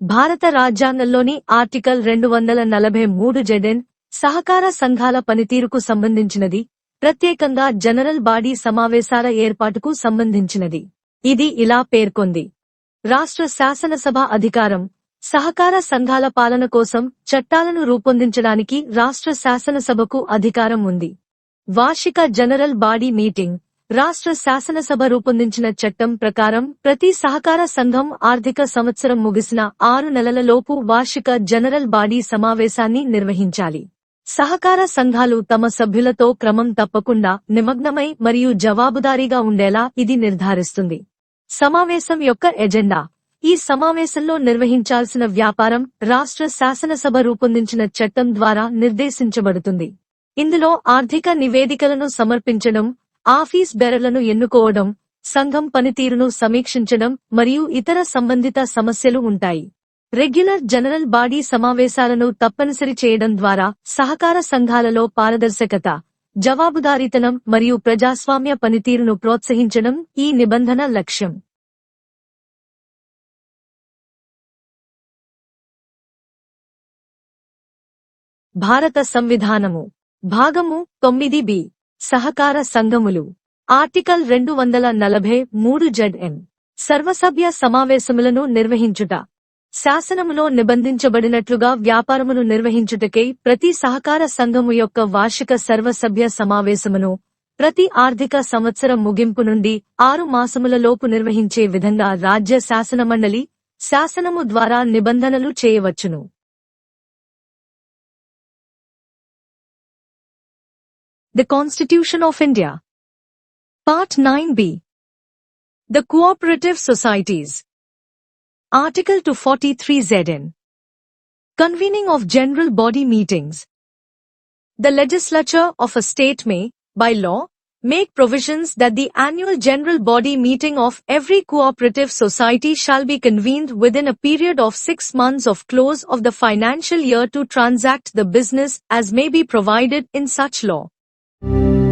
భారత రాజ్యాంగంలోని ఆర్టికల్ రెండు వందల నలభై మూడు జెడెన్ సహకార సంఘాల పనితీరుకు సంబంధించినది ప్రత్యేకంగా జనరల్ బాడీ సమావేశాల ఏర్పాటుకు సంబంధించినది. ఇది ఇలా పేర్కొంది. రాష్ట్ర శాసనసభ అధికారం సహకార సంఘాల పాలన కోసం చట్టాలను రూపొందించడానికి రాష్ట్ర శాసనసభకు అధికారం ఉంది. వార్షిక జనరల్ బాడీ మీటింగ్ రాష్ట్ర శాసనసభ రూపొందించిన చట్టం ప్రకారం ప్రతి సహకార సంఘం ఆర్థిక సంవత్సరం ముగిసిన ఆరు నెలలలోపు వార్షిక జనరల్ బాడీ సమావేశాన్ని నిర్వహించాలి. సహకార సంఘాలు తమ సభ్యులతో క్రమం తప్పకుండా నిమగ్నమై మరియు జవాబుదారీగా ఉండేలా ఇది నిర్ధారిస్తుంది. సమావేశం యొక్క ఎజెండా. ఈ సమావేశంలో నిర్వహించాల్సిన వ్యాపారం రాష్ట్ర శాసనసభ రూపొందించిన చట్టం ద్వారా నిర్దేశించబడుతుంది. ఇందులో ఆర్థిక నివేదికలను సమర్పించడం ఆఫీస్ బెరలను ఎన్నుకోవడం సంఘం పనితీరును సమీక్షించడం మరియు ఇతర సంబంధిత సమస్యలు ఉంటాయి. రెగ్యులర్ జనరల్ బాడీ సమావేశాలను తప్పనిసరి చేయడం ద్వారా సహకార సంఘాలలో పారదర్శకత జవాబుదారీతనం మరియు ప్రజాస్వామ్య పనితీరును ప్రోత్సహించడం ఈ నిబంధన లక్ష్యం. భారత సంవిధానము. భాగము తొమ్మిది బి. సహకార సంఘములు. ఆర్టికల్ రెండు వందల నలభై మూడు జెడ్ఎన్ సర్వసభ్య సమావేశములను నిర్వహించుట. శాసనములో నిబంధించబడినట్లుగా వ్యాపారమును నిర్వహించుటకై ప్రతి సహకార సంఘము యొక్క వార్షిక సర్వసభ్య సమావేశమును ప్రతి ఆర్థిక సంవత్సరం ముగింపు నుండి ఆరు మాసములలోపు నిర్వహించే విధంగా రాజ్య శాసనమండలి శాసనము ద్వారా నిబంధనలు చేయవచ్చును. The Constitution of India. Part 9b. The Cooperative Societies. Article 243 ZN. Convening of General Body Meetings. The legislature of a state may, by law, make provisions that the annual general body meeting of every cooperative society shall be convened within a period of six months of close of the financial year to transact the business as may be provided in such law thank you